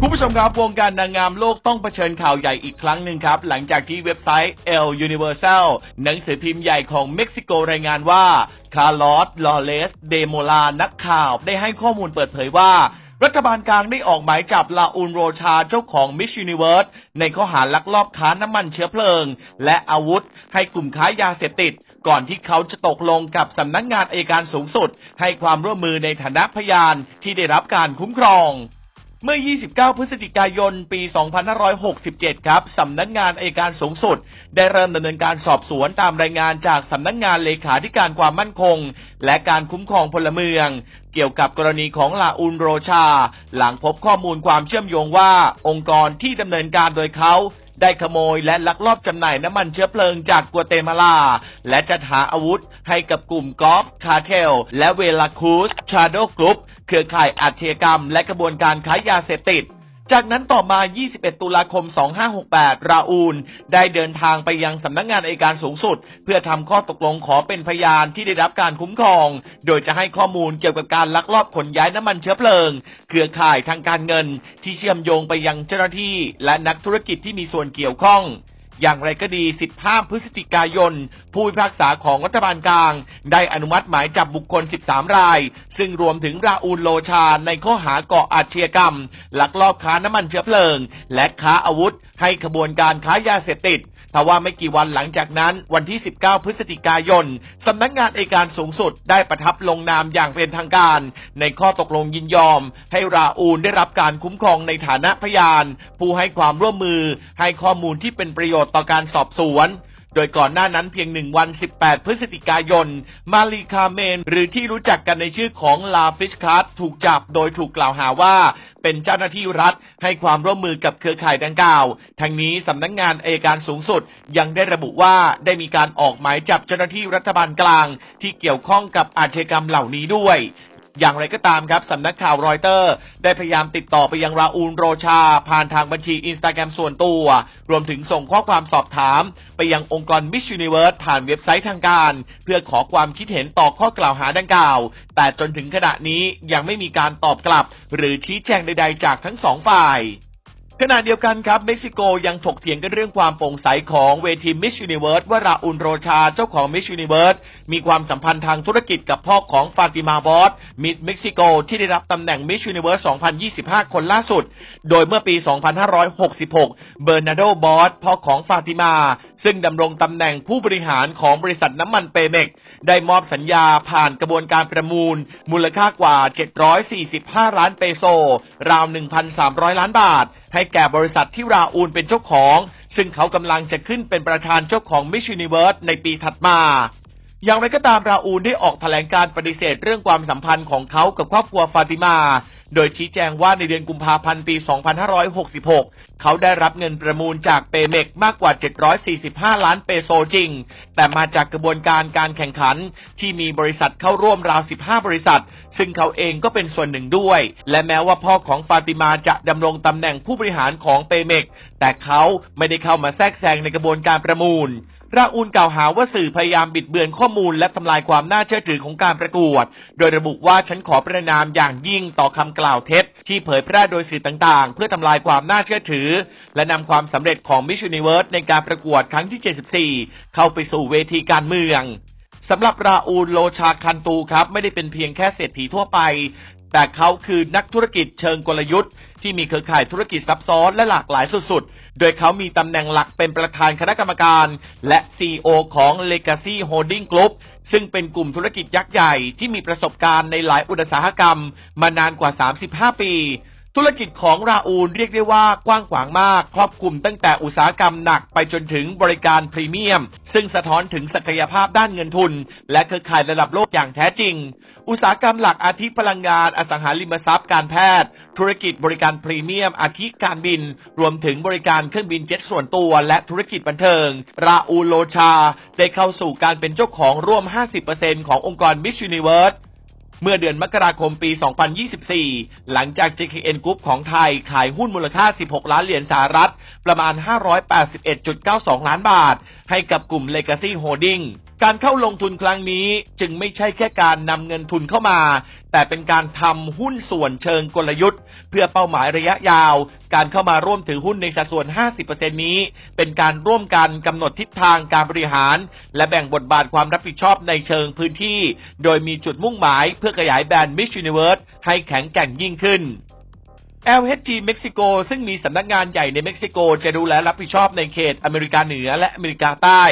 คุณผู้ชมครับวงการนางงามโลกต้องเผชิญข่าวใหญ่อีกครั้งหนึ่งครับ หลังจากที่เว็บไซต์ El Universal หนังสือพิมพ์ใหญ่ของเม็กซิโกรายงานว่าคาร์ลอสลอเลส เดโมลานักข่าว ได้ให้ข้อมูลเปิดเผยว่า รัฐบาลกลางได้ออกหมายจับลาอูนโรชาเจ้าของมิชยูนิเวิร์สในข้อหาลักลอบค้าน้ำมันเชื้อเพลิง และอาวุธให้กลุ่มค้ายาเสพติด ก่อนที่เขาจะตกลงกับสำนักงานอัยการสูงสุด ให้ความร่วมมือในฐานะพยานที่ได้รับการคุ้มครอง เมื่อ 29 พฤศจิกายน ปี 2567 ครับ สำนักงานอัยการสูงสุด ได้เริ่มดำเนินการสอบสวนตามรายงานจากสำนักงานเลขาธิการความมั่นคง และการคุ้มครองพลเมือง เกี่ยวกับกรณีของลาอุนโรชา หลังพบข้อมูลความเชื่อมโยงว่าองค์กรที่ดำเนินการโดยเขาได้ขโมยและลักลอบจำหน่ายน้ำมันเชื้อเพลิงจากกัวเตมาลา และจัดหาอาวุธให้กับกลุ่มกอล์ฟคาร์เทล และเวลาคูสชาโดกรุ๊ป เครือข่ายอาชญากรรม และกระบวนการค้ายาเสพติด จากนั้นต่อมา 21 ตุลาคม 2568 ราอูล ได้เดินทางไปยังสำนักงานอัยการสูงสุด เพื่อทำข้อตกลงขอเป็นพยานที่ได้รับการคุ้มครอง โดยจะให้ข้อมูลเกี่ยวกับการลักลอบขนย้ายน้ำมันเชื้อเพลิง เครือข่ายทางการเงิน ที่เชื่อมโยงไปยังเจ้าหน้าที่ และนักธุรกิจที่มีส่วนเกี่ยวข้อง อย่างไรก็ดี 15 พฤศจิกายน ผู้พิพากษาของรัฐบาลกลาง ได้อนุมัติหมายจับบุคคล 13 ราย ซึ่งรวมถึงราอูลโลชาในข้อหาเกาะอาชญากรรม ลักลอบค้าน้ำมันเชื้อเพลิง และค้าอาวุธ ให้ขบวนการค้ายาเสพติด ทว่าไม่กี่วันหลังจากนั้นวันที่ 19 พฤศจิกายนสำนักงานอัยการสูงสุดได้ประทับลงนามอย่างเป็นทางการ ในข้อตกลงยินยอม ให้ราอูลได้รับการคุ้มครองในฐานะพยาน ผู้ให้ความร่วมมือให้ข้อมูลที่เป็นประโยชน์ต่อการสอบสวน โดยก่อนหน้านั้นเพียงหนึ่งวัน 18 พฤศจิกายน มาลีคาเมน หรือที่รู้จักกันในชื่อของลาฟิชคัสถูกจับโดยถูกกล่าวหาว่า เป็นเจ้าหน้าที่รัฐให้ความร่วมมือกับเครือข่ายดังกล่าว ทั้งนี้สำนักงงานเอการสูงสุดยังได้ระบุว่าได้มีการออกหมายจับเจ้าหน้าที่รัฐบาลกลาง ที่เกี่ยวข้องกับอาชญากรรมเหล่านี้ด้วย อย่างไรก็ตามครับสำนักข่าวรอยเตอร์ ได้พยายามติดต่อไปยังราอูลโรชา ผ่านทางบัญชีอินสตาแกรมส่วนตัว รวมถึงส่งข้อความสอบถาม ไปยังองค์กรมิช s u นิเวิร์สผ่านเว็บไซต์ทางการ เพื่อขอความคิดเห็นต่อข้อกล่าวหาดังกล่าว แต่จนถึงขณะนี้ยังไม่มีการตอบกลับ หรือชี้แจงใด ๆ จากทั้งสองฝ่าย ขณะเดียวกันครับเม็กซิโกยังถกเถียงกันเรื่องความโปร่งใสของเวที Miss Universe ว่าราอุนโรชาเจ้าของ Miss Universe มีความสัมพันธ์ทางธุรกิจกับพ่อของฟาติมาบอสมิสเม็กซิโกที่ได้รับตำแหน่ง Miss Universe 2025 คนล่าสุด โดยเมื่อปี 2566 เบอร์นาโดบอสพ่อของฟาติมา ซึ่งดำรงตำแหน่งผู้บริหารของบริษัทน้ำมันเปเมกได้มอบสัญญาผ่านกระบวนการประมูล มูลค่ากว่า 745 ล้านเปโซ ราว 1,300 ล้านบาทให้แก่บริษัทที่ราอูลเป็นเจ้าของ ซึ่งเขากำลังจะขึ้นเป็นประธานเจ้าของมิช s u นิเวิร์สในปีถัดมา อย่างไรก็ตามราอูลได้ออกแถลงการปฏิเสธเรื่องความสัมพันธ์ของเขากับครอบครัวฟาติมา โดยชี้แจงว่าในเดือนกุมภาพันธ์ปี 2566 เขาได้รับเงินประมูลจากเปเมกมากกว่า 745 ล้านเปโซจริง แต่มาจากกระบวนการการแข่งขัน ที่มีบริษัทเข้าร่วมราว 15 บริษัท ซึ่งเขาเองก็เป็นส่วนหนึ่งด้วย และแม้ว่าพ่อของฟาติมาจะดำรงตำแหน่งผู้บริหารของเปเมกแต่เขาไม่ได้เข้ามาแทรกแซงในกระบวนการประมูลราอูลกล่าวหาว่าสื่อพยายามบิดเบือนข้อมูล และทำลายความน่าเชื่อถือของการประกวด โดยระบุว่าฉันขอประนามอย่างยิ่งต่อคำกล่าวเท็จ ที่เผยแพร่โดยสื่อต่างๆ เพื่อทำลายความน่าเชื่อถือ และนำความสำเร็จของ Miss Universe ในการประกวดครั้งที่ 74 เข้าไปสู่เวทีการเมืองสำหรับราอูลโลชาคันตูครับ ไม่ได้เป็นเพียงแค่เศรษฐีทั่วไป แต่เขาคือนักธุรกิจเชิงกลยุทธ์ ที่มีเครือข่ายธุรกิจซับซ้อนและหลากหลายสุดๆ โดยเขามีตำแหน่งหลักเป็นประธานคณะกรรมการ และ CEO ของ Legacy Holding Group ซึ่งเป็นกลุ่มธุรกิจยักษ์ใหญ่ที่มีประสบการณ์ในหลายอุตสาหกรรม มานานกว่า 35 ปี ธุรกิจของราอูลเรียกได้ว่ากว้างขวางมาก ครอบคลุมตั้งแต่อุตสาหกรรมหนักไปจนถึงบริการพรีเมียม ซึ่งสะท้อนถึงศักยภาพด้านเงินทุน และเครือข่ายระดับโลกอย่างแท้จริง อุตสาหกรรมหลักอาทิพลังงานอสังหาริมทรัพย์การแพทย์ ธุรกิจบริการพรีเมียม อาทิการบิน รวมถึงบริการเครื่องบินเจ็ตส่วนตัวและธุรกิจบันเทิง ราอูลโลชา ได้เข้าสู่การเป็นเจ้าของร่วม 50%ขององค์กร Miss Universe เเมื่อเดือนมกราคมปี 2024 หลังจาก JKN Group ของไทยขายหุ้นมูลค่า 16 ล้านเหรียญสหรัฐ ประมาณ 581.92 ล้านบาท ให้กับกลุ่ม Legacy Holding การเข้าลงทุนครั้งนี้จึงไม่ใช่แค่การนำเงินทุนเข้ามา แต่เป็นการทำหุ้นส่วนเชิงกลยุทธ์ เพื่อเป้าหมายระยะยาว การเข้ามาร่วมถือหุ้นในสัดส่วน 50%นี้ เป็นการร่วมกันกำหนดทิศทางการบริหาร และแบ่งบทบาทความรับผิดชอบในเชิงพื้นที่ โดยมีจุดมุ่งหมายเพื่อขยายแบรนด์ Miss Universe ให้แข็งแกร่งยิ่งขึ้น LHG เม็กซิโกซึ่งมีสำนักงานใหญ่ในเม็กซิโกจะดูแลรับผิดชอบในเขตอเมริกาเหนือและอเมริกาใต้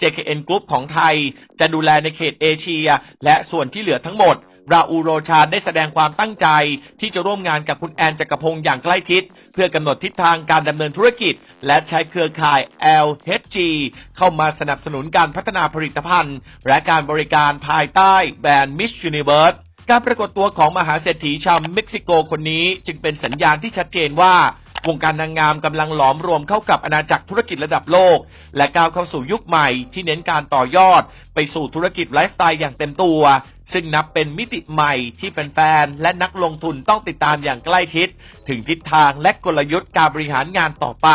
JKN Group ของไทย จะดูแลในเขตเอเชีย และส่วนที่เหลือทั้งหมด ราอูโรชาได้แสดงความตั้งใจ ที่จะร่วมงานกับคุณแอนจักรพงศ์อย่างใกล้ชิด เพื่อกำหนดทิศทางการดำเนินธุรกิจ และใช้เครือข่าย LHG เข้ามาสนับสนุนการพัฒนาผลิตภัณฑ์ และการบริการภายใต้แบรนด์ Miss Universe การปรากฏตัวของมหาเศรษฐีชาวเม็กซิโกคนนี้ จึงเป็นสัญญาณที่ชัดเจนว่าวงการนางงามกำลังหลอมรวมเข้ากับอาณาจักรธุรกิจระดับโลก และก้าวเข้าสู่ยุคใหม่ที่เน้นการต่อยอด ไปสู่ธุรกิจไลฟ์สไตล์อย่างเต็มตัว ซึ่งนับเป็นมิติใหม่ที่แฟนๆ และนักลงทุนต้องติดตามอย่างใกล้ชิด ถึงทิศทางและกลยุทธ์การบริหารงานต่อไป